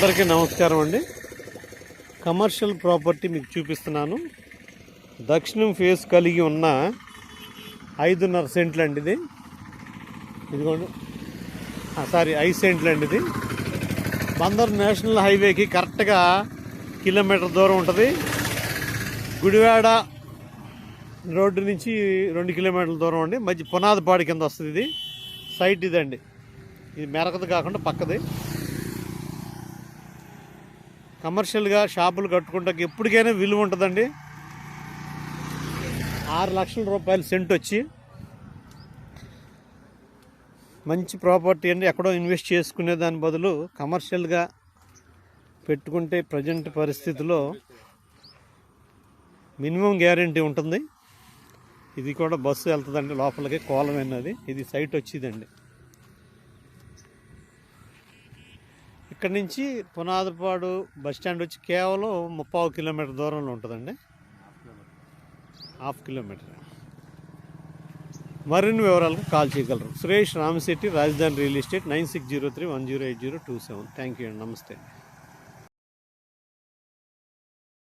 అందరికీ నమస్కారం అండి. కమర్షియల్ ప్రాపర్టీ మీకు చూపిస్తున్నాను. దక్షిణం ఫేస్ కలిగి ఉన్న ఐదున్నర సెంట్లు అండి ఇది. ఇదిగోండి. ఆ, సారీ ఐదు సెంట్లు అండి ఇది. బందర్ నేషనల్ హైవేకి కరెక్ట్గా కిలోమీటర్ దూరం ఉంటుంది. గుడివాడ రోడ్డు నుంచి రెండు కిలోమీటర్ల దూరం అండి. మధ్య పునాదిపాడి కింద వస్తుంది ఇది. సైట్ ఇదండి. ఇది మెరకది కాకుండా పక్కది. కమర్షియల్గా షాపులు కట్టుకుంటాకి ఎప్పటికైనా విలువ ఉంటుందండి. ఆరు లక్షల రూపాయలు సెంట్ వచ్చి మంచి ప్రాపర్టీ అండి. ఎక్కడో ఇన్వెస్ట్ చేసుకునే దాని బదులు కమర్షియల్గా పెట్టుకుంటే ప్రజెంట్ పరిస్థితిలో మినిమం గ్యారంటీ ఉంటుంది. ఇది కూడా బస్సు వెళ్తుందండి లోపలికి కోలం అన్నది. ఇది సైట్ వచ్చిందండి. అక్కడి నుంచి పునాదిపాడు బస్ స్టాండ్ వచ్చి కేవలం ముప్పావు కిలోమీటర్ దూరంలో ఉంటుందండి. Half kilometre. మరిన్ని వివరాలకు కాల్ చేయగలరు. Suresh Ramasetti Rajadhani real estate nine six zero three one zero eight zero two seven. Thank you అండి. నమస్తే.